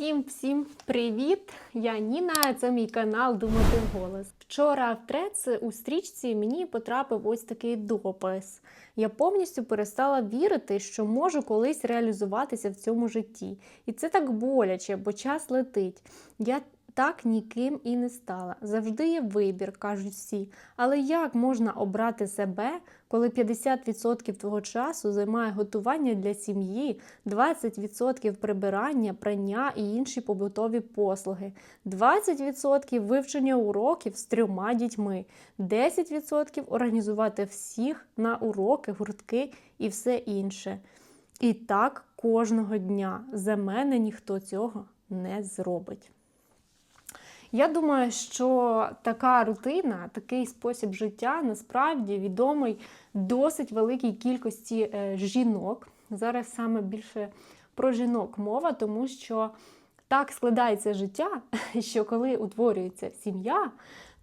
Всім всім привіт! Я Ніна. Це мій канал Думати голос. Вчора в трец у стрічці мені потрапив ось такий допис. Я повністю перестала вірити, що можу колись реалізуватися в цьому житті. І це так боляче, бо час летить. Я так ніким і не стала. Завжди є вибір, кажуть всі. Але як можна обрати себе, коли 50% твого часу займає готування для сім'ї, 20% прибирання, прання і інші побутові послуги, 20% вивчення уроків з трьома дітьми, 10% організувати всіх на уроки, гуртки і все інше. І так кожного дня за мене ніхто цього не зробить. Я думаю, що така рутина, такий спосіб життя насправді відомий досить великій кількості е, жінок. Зараз саме більше про жінок мова, тому що так складається життя, що коли утворюється сім'я,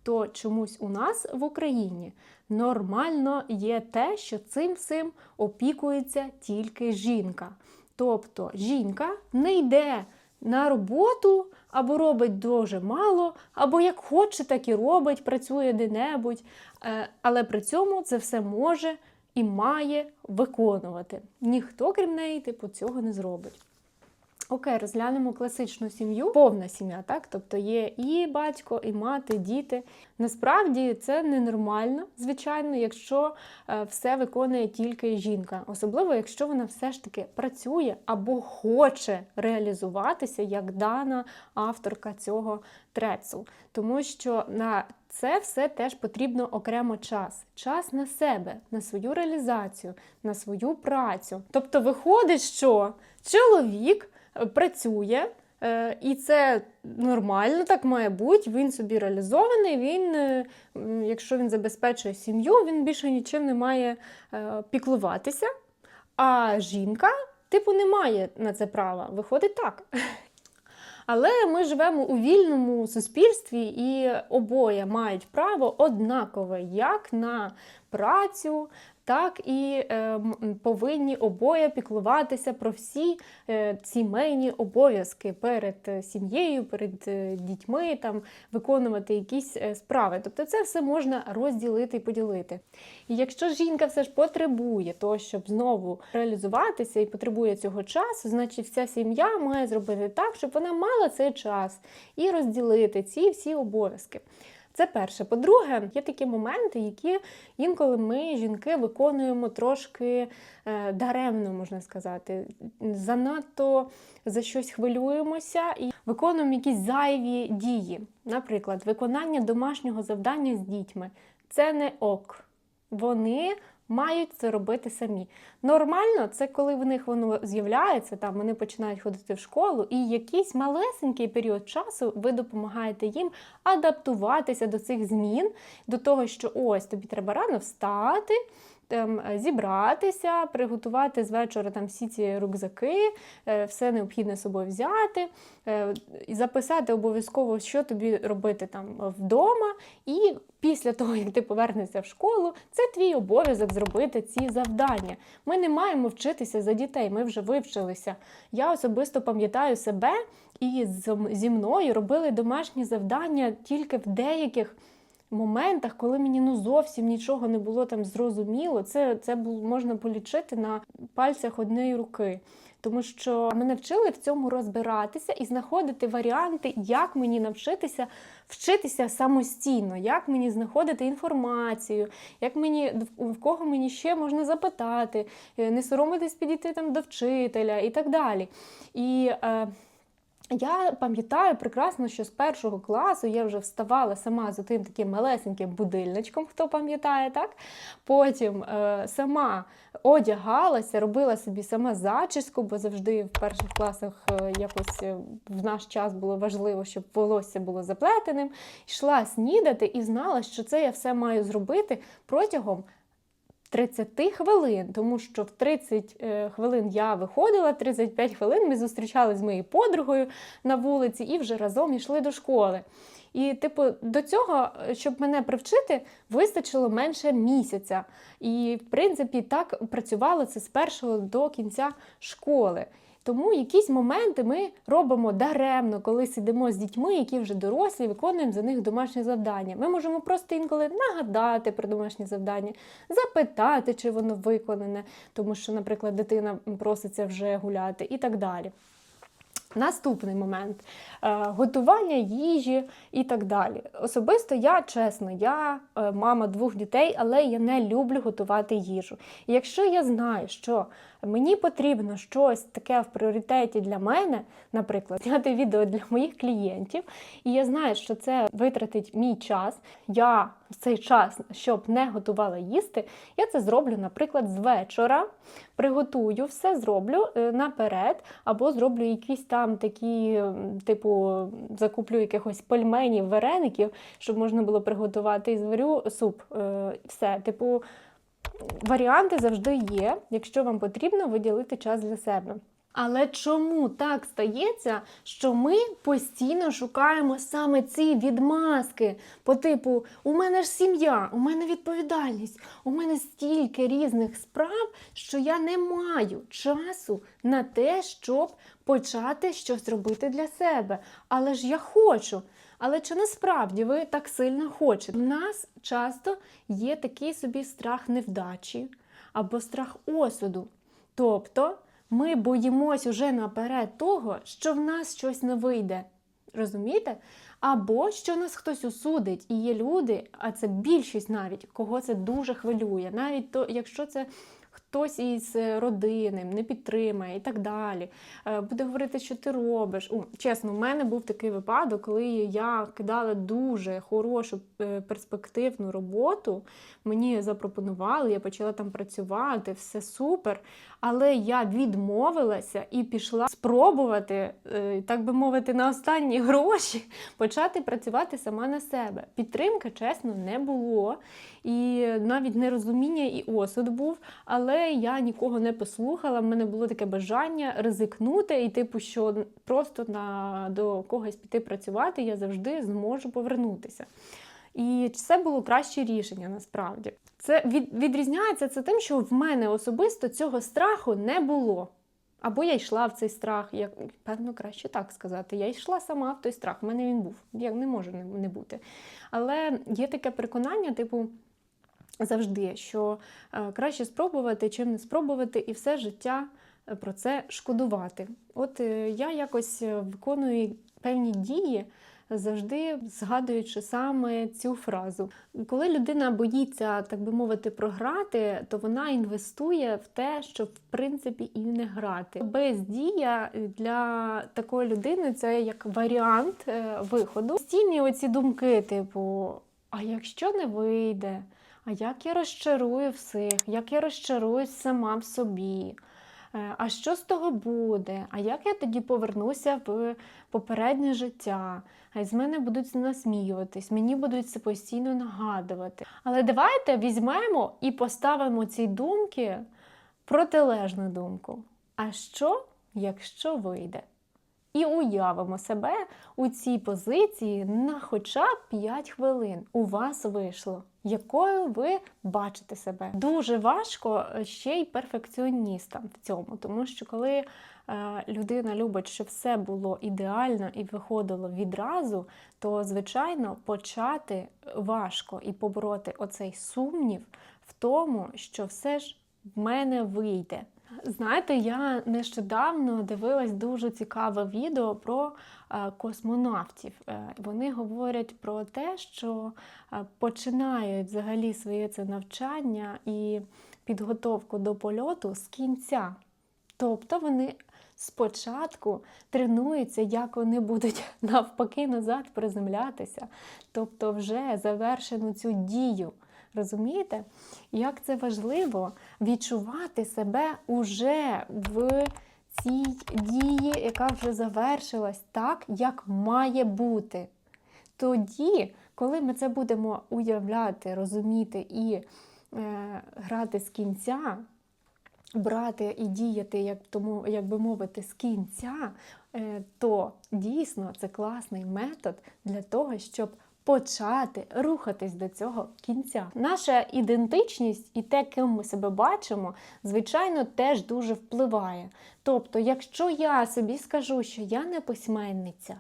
то чомусь у нас в Україні нормально є те, що цим всім опікується тільки жінка. Тобто жінка не йде на роботу або робить дуже мало, або як хоче, так і робить, працює де-небудь, Е, але при цьому це все може і має виконувати. Ніхто, крім неї, типу, цього не зробить. Окей, розглянемо класичну сім'ю, повна сім'я, так? Тобто є і батько, і мати, діти. Насправді це ненормально, звичайно, якщо е, все виконує тільки жінка, особливо якщо вона все ж таки працює або хоче реалізуватися як дана авторка цього трецу. Тому що на це все теж потрібно окремо час. Час на себе, на свою реалізацію, на свою працю. Тобто, виходить, що чоловік працює. е, І це нормально, так має бути. Він собі реалізований. Він, е, якщо він забезпечує сім'ю, він більше нічим не має е, піклуватися. А жінка, типу, не має на це права. Виходить так. Але ми живемо у вільному суспільстві, і обоє мають право однакове як на працю, так і е, повинні обоє піклуватися про всі е, сімейні обов'язки перед е, сім'єю, перед е, дітьми, там виконувати якісь е, справи. Тобто це все можна розділити і поділити. І якщо жінка все ж потребує того, щоб знову реалізуватися і потребує цього часу, значить вся сім'я має зробити так, щоб вона мала цей час і розділити ці всі обов'язки. Це перше. По-друге, є такі моменти, які інколи ми, жінки, виконуємо трошки е, даремно, можна сказати. Занадто за щось хвилюємося і виконуємо якісь зайві дії. Наприклад, виконання домашнього завдання з дітьми. Це не ок. Вони мають це робити самі. Нормально, це коли в них воно з'являється, там вони починають ходити в школу, і якийсь малесенький період часу ви допомагаєте їм адаптуватися до цих змін, до того, що ось тобі треба рано встати. Там, е, зібратися, приготувати з вечора там всі ці рюкзаки, е, все необхідне з собою взяти, е, записати обов'язково, що тобі робити там вдома. І після того, як ти повернешся в школу, це твій обов'язок зробити ці завдання. Ми не маємо вчитися за дітей, ми вже вивчилися. Я особисто пам'ятаю себе і зі мною робили домашні завдання тільки в деяких моментах, коли мені ну зовсім нічого не було там зрозуміло, це, це можна полічити на пальцях однієї руки. Тому що мене вчили в цьому розбиратися і знаходити варіанти, як мені навчитися вчитися самостійно, як мені знаходити інформацію, як мені в кого мені ще можна запитати, е, не соромитись підійти там до вчителя і так далі. І е, я пам'ятаю прекрасно, що з першого класу я вже вставала сама з тим таким малесеньким будильничком, хто пам'ятає, так? Потім е, сама одягалася, робила собі сама зачіску, бо завжди в перших класах е, якось е, в наш час було важливо, щоб волосся було заплетеним. Йшла снідати і знала, що це я все маю зробити протягом 30 хвилин, тому що в 30 е, хвилин я виходила, 35 хвилин ми зустрічалися з моєю подругою на вулиці і вже разом йшли до школи. І, типу, до цього, е, щоб мене привчити, вистачило менше місяця. І, в принципі, так працювало це з першого до кінця школи. Тому якісь моменти ми робимо даремно, коли сидимо з дітьми, які вже дорослі, виконуємо за них домашні завдання. Ми можемо просто інколи нагадати про домашнє завдання, запитати, чи воно виконане, тому що, наприклад, дитина проситься вже гуляти і так далі. Наступний момент е, готування їжі і так далі. Особисто я чесно, я е, мама двох дітей, але я не люблю готувати їжу. І якщо я знаю, що мені потрібно щось таке в пріоритеті для мене, наприклад, зняти відео для моїх клієнтів, і я знаю, що це витратить мій час, я цей час, щоб не готувала їсти, я це зроблю, наприклад, з вечора. Приготую все, зроблю е, наперед, або зроблю якісь там такі, типу, закуплю якихось пельменів, вареників, щоб можна було приготувати і зварю суп. Е, Все, типу, варіанти завжди є, якщо вам потрібно виділити час для себе. Але чому так стається, що ми постійно шукаємо саме ці відмазки по типу у мене ж сім'я, у мене відповідальність, у мене стільки різних справ, що я не маю часу на те, щоб почати щось робити для себе. Але ж я хочу. Але чи насправді ви так сильно хочете? У нас часто є такий собі страх невдачі або страх осуду. Тобто ми боїмось уже наперед того, що в нас щось не вийде. Розумієте? Або що нас хтось осудить, і є люди, а це більшість навіть, кого це дуже хвилює, навіть то, якщо це хтось із е, родини не підтримає і так далі. Е, Буде говорити, що ти робиш. О, чесно, в мене був такий випадок, коли я кидала дуже хорошу е, перспективну роботу. Мені запропонували, я почала там працювати, все супер. Але я відмовилася і пішла спробувати, так би мовити, на останні гроші почати працювати сама на себе. Підтримки, чесно, не було. І навіть нерозуміння і осуд був, але я нікого не послухала. В мене було таке бажання ризикнути, і типу, що просто на до когось піти працювати я завжди зможу повернутися. І це було краще рішення насправді. Це від, відрізняється це тим, що в мене особисто цього страху не було. Або я йшла в цей страх, як певно, краще так сказати. Я йшла сама в той страх. У мене він був. Як не може не, не бути. Але є таке переконання, типу. Завжди, що е, краще спробувати, чим не спробувати, і все життя е, про це шкодувати. От е, я якось виконую певні дії, завжди згадуючи саме цю фразу. Коли людина боїться, так би мовити, програти, то вона інвестує в те, щоб в принципі і не грати. Бездія для такої людини це як варіант виходу. Постійні оці думки, типу, а якщо не вийде? А як я розчарую всіх, як я розчаруюсь сама в собі? Е, А що з того буде? А як я тоді повернуся в попереднє життя? А з мене будуть насміюватись, мені будуть це постійно нагадувати. Але давайте візьмемо і поставимо ці думки протилежну думку. А що, якщо вийде? І уявимо себе у цій позиції на хоча б 5 хвилин. У вас вийшло, якою ви бачите себе. Дуже важко ще й перфекціоністам в цьому, тому що коли е, людина любить, щоб все було ідеально і виходило відразу, то звичайно почати важко і побороти оцей сумнів в тому, що все ж в мене вийде. Знаєте, я нещодавно дивилась дуже цікаве відео про е, космонавтів. Е, Вони говорять про те, що е, починають взагалі своє це навчання і підготовку до польоту з кінця. Тобто вони спочатку тренуються, як вони будуть навпаки назад приземлятися, тобто вже завершену цю дію. Розумієте, як це важливо відчувати себе уже в цій дії, яка вже завершилась так, як має бути. Тоді, коли ми це будемо уявляти, розуміти і е, грати з кінця, брати і діяти, як тому, як би мовити, з кінця, е, то дійсно це класний метод для того, щоб почати рухатись до цього кінця. Наша ідентичність і те, ким ми себе бачимо, звичайно, теж дуже впливає. Тобто, якщо я собі скажу, що я не письменниця,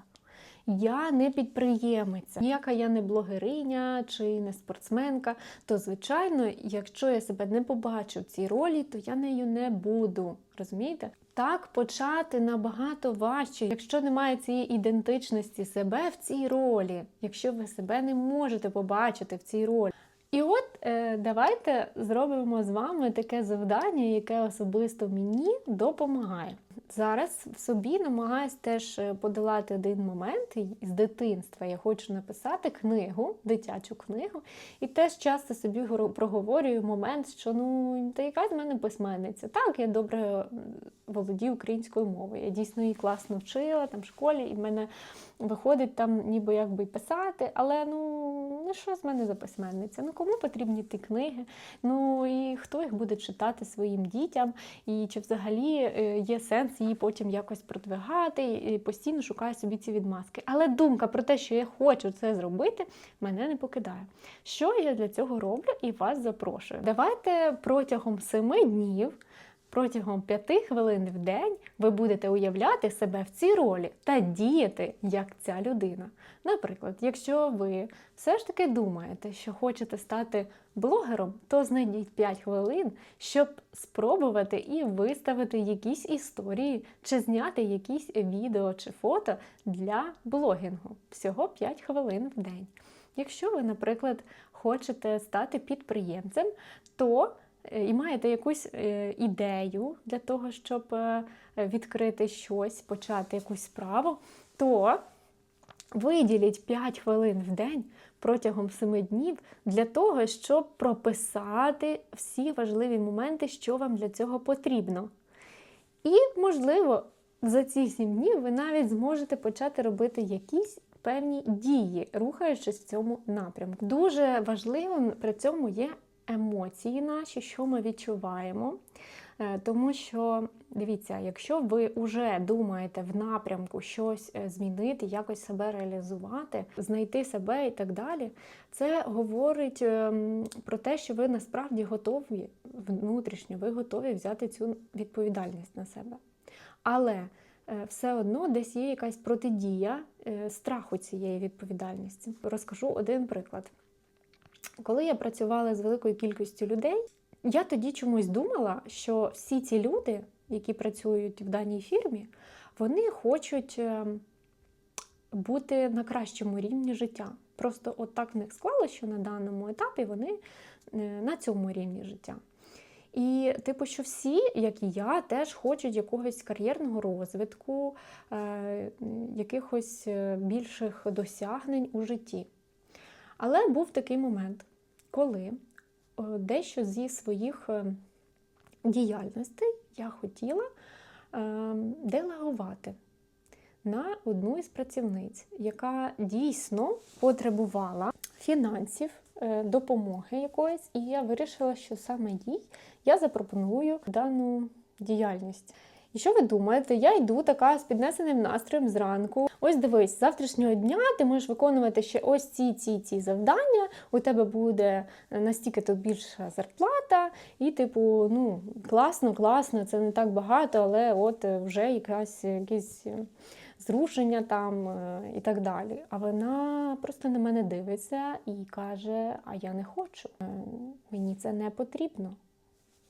я не підприємиця, ніяка я не блогериня чи не спортсменка, то звичайно, якщо я себе не побачу в цій ролі, то я нею не буду. Розумієте? Так почати набагато важче, якщо немає цієї ідентичності себе в цій ролі, якщо ви себе не можете побачити в цій ролі. І от е, давайте зробимо з вами таке завдання, яке особисто мені допомагає. Зараз в собі намагаюсь теж е, подолати один момент з дитинства. Я хочу написати книгу, дитячу книгу, і теж часто собі проговорюю момент, що ну та яка з мене письменниця. Так, я добре володію українською мовою. Я дійсно її класно вчила там в школі, і в мене виходить там ніби якби писати, але ну, ну що з мене за письменниця? Ну кому потрібні ті книги? Ну і хто їх буде читати своїм дітям? І чи взагалі е, є сенс її потім якось продвигати і постійно шукаю собі ці відмазки. Але думка про те, що я хочу це зробити, мене не покидає. Що я для цього роблю і вас запрошую? Давайте протягом семи днів. Протягом п'яти хвилин в день ви будете уявляти себе в цій ролі та діяти як ця людина. Наприклад, якщо ви все ж таки думаєте, що хочете стати блогером, то знайдіть 5 хвилин, щоб спробувати і виставити якісь історії, чи зняти якісь відео чи фото для блогінгу. Всього 5 хвилин в день. Якщо ви, наприклад, хочете стати підприємцем, то і маєте якусь е, ідею для того, щоб е, відкрити щось, почати якусь справу, то виділіть 5 хвилин в день протягом 7 днів для того, щоб прописати всі важливі моменти, що вам для цього потрібно. І, можливо, за ці 7 днів ви навіть зможете почати робити якісь певні дії, рухаючись в цьому напрямку. Дуже важливим при цьому є емоції наші, що ми відчуваємо. Е, Тому що, дивіться, якщо ви вже думаєте в напрямку щось е, змінити, якось себе реалізувати, знайти себе і так далі, це говорить ем, про те, що ви насправді готові внутрішньо, ви готові взяти цю відповідальність на себе. Але е, все одно десь є якась протидія страху цієї відповідальності. Розкажу один приклад. Коли я працювала з великою кількістю людей, я тоді чомусь думала, що всі ці люди, які працюють в даній фірмі, вони хочуть е, бути на кращому рівні життя. Просто от так в них склалося, що на даному етапі вони е, на цьому рівні життя. І, типу, що всі, як і я, теж хочуть якогось кар'єрного розвитку, е, якихось більших досягнень у житті. Але був такий момент, коли е, дещо зі своїх е, діяльностей я хотіла е, делегувати на одну із працівниць, яка дійсно потребувала фінансів, допомоги якоїсь, і я вирішила, що саме їй я запропоную дану діяльність. І що ви думаєте? Я йду така з піднесеним настроєм зранку. Ось дивись, завтрашнього дня ти можеш виконувати ще ось ці ці ці завдання. У тебе буде настільки то більша зарплата, і, типу, ну класно, класно, це не так багато, але от е, вже якась якісь е, зрушення там е, і так далі. А вона просто на мене дивиться і каже: А я не хочу, Е, мені це не потрібно.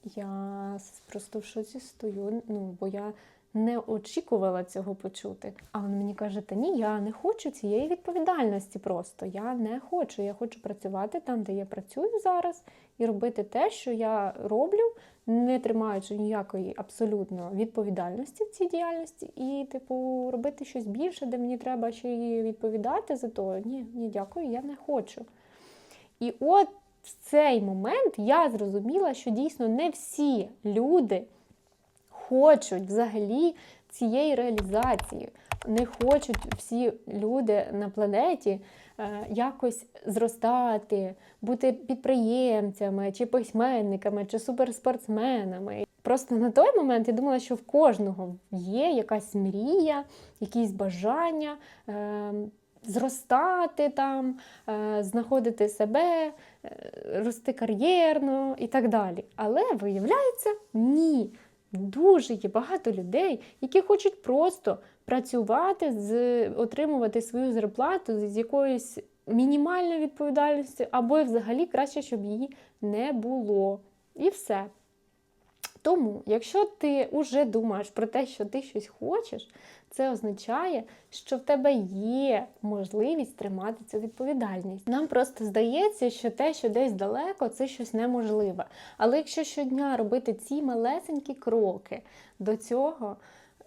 Я просто в шоці стою, ну бо я не очікувала цього почути. А він мені каже: Та ні, я не хочу цієї відповідальності. Просто я не хочу. Я хочу працювати там, де я працюю зараз, і робити те, що я роблю, не тримаючи ніякої абсолютно відповідальності в цій діяльності, і, типу, робити щось більше, де мені треба ще й відповідати за то. Ні, ні, дякую, я не хочу. І от в цей момент я зрозуміла, що дійсно не всі люди хочуть взагалі цієї реалізації. Не хочуть всі люди на планеті е, якось зростати, бути підприємцями, чи письменниками, чи суперспортсменами. Просто на той момент я думала, що в кожного є якась мрія, якісь бажання. Зростати там, е, знаходити себе, е, рости кар'єрно і так далі. Але виявляється, ні. Дуже є багато людей, які хочуть просто працювати, з, отримувати свою зарплату з якоюсь мінімальною відповідальністю, або взагалі краще, щоб її не було. І все. Тому, якщо ти вже думаєш про те, що ти щось хочеш, це означає, що в тебе є можливість тримати цю відповідальність. Нам просто здається, що те, що десь далеко, це щось неможливе. Але якщо щодня робити ці малесенькі кроки до цього,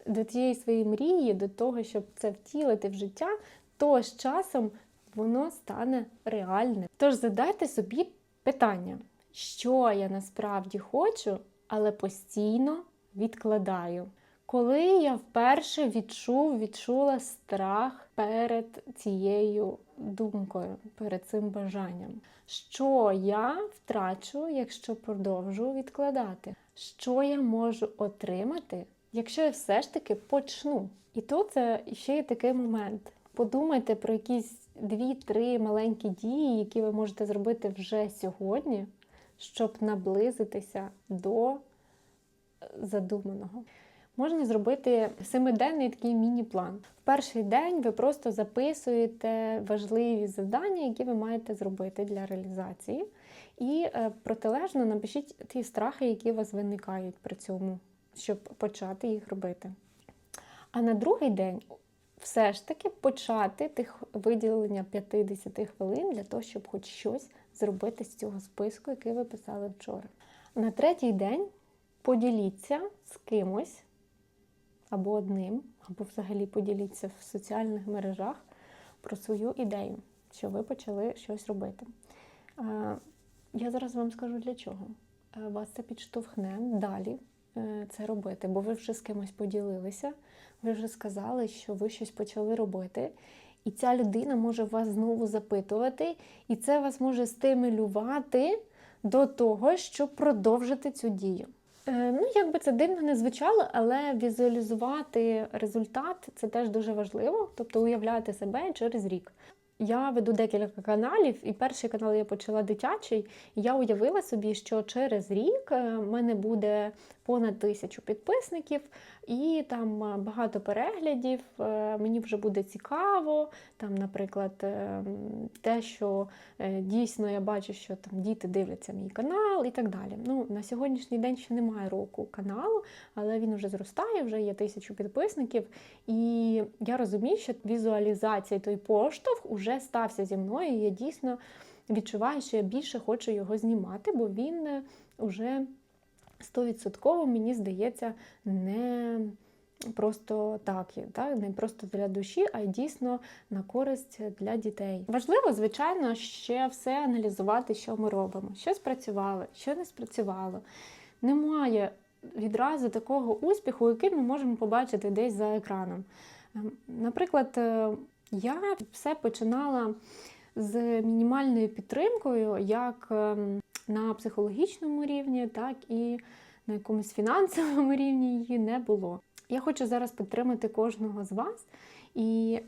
до цієї своєї мрії, до того, щоб це втілити в життя, то з часом воно стане реальним. Тож задайте собі питання, що я насправді хочу, але постійно відкладаю. Коли я вперше відчув, відчула страх перед цією думкою, перед цим бажанням, що я втрачу, якщо продовжу відкладати, що я можу отримати, якщо я все ж таки почну. І тут це ще є такий момент. Подумайте про якісь дві-три маленькі дії, які ви можете зробити вже сьогодні, щоб наблизитися до задуманого. Можна зробити семиденний такий міні-план. В перший день ви просто записуєте важливі завдання, які ви маєте зробити для реалізації. І е, протилежно напишіть ті страхи, які у вас виникають при цьому, щоб почати їх робити. А на другий день все ж таки почати тих виділення 50 хвилин для того, щоб хоч щось зробити з цього списку, який ви писали вчора. На третій день поділіться з кимось або одним, або взагалі поділіться в соціальних мережах про свою ідею, що ви почали щось робити. Я зараз вам скажу для чого. Вас це підштовхне далі е, це робити, бо ви вже з кимось поділилися, ви вже сказали, що ви щось почали робити. І ця людина може вас знову запитувати, і це вас може стимулювати до того, щоб продовжити цю дію. Е, Ну, як би це дивно не звучало, але візуалізувати результат це теж дуже важливо, тобто уявляти себе через рік. Я веду декілька каналів, і перший канал я почала дитячий. І я уявила собі, що через рік е, в мене буде понад тисячу підписників і там е, багато переглядів. Е, Мені вже буде цікаво. Там, наприклад, е, те, що дійсно я бачу, що там діти дивляться мій канал і так далі. Ну, на сьогоднішній день ще немає року каналу, але він вже зростає, вже є тисячу підписників. І я розумію, що візуалізація той поштовх уже стався зі мною. І я дійсно відчуваю, що я більше хочу його знімати, бо він уже стовідсотково, мені здається, не просто так, так, не просто для душі, а й дійсно на користь для дітей. Важливо, звичайно, ще все аналізувати, що ми робимо, що спрацювало, що не спрацювало. Немає відразу такого успіху, який ми можемо побачити десь за екраном. Ем, Наприклад, е, я все починала з мінімальною підтримкою, як ем, на психологічному рівні, так і на якомусь фінансовому рівні її не було. Я хочу зараз підтримати кожного з вас і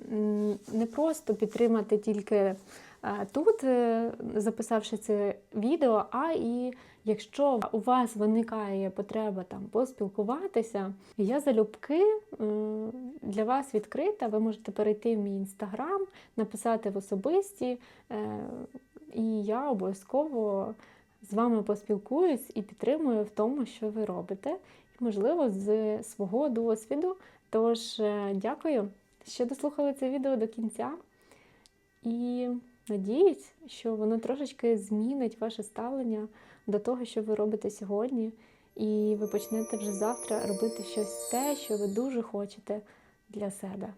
не просто підтримати тільки е, тут, е, записавши це відео, а і якщо у вас виникає потреба там поспілкуватися, я залюбки для вас відкрита. Ви можете перейти в мій інстаграм, написати в особисті, е, і я обов'язково з вами поспілкуюсь і підтримую в тому, що ви робите, і, можливо, з свого досвіду. Тож, е, дякую, що дослухали це відео до кінця. І надіюсь, що воно трошечки змінить ваше ставлення до того, що ви робите сьогодні, і ви почнете вже завтра робити щось те, що ви дуже хочете для себе.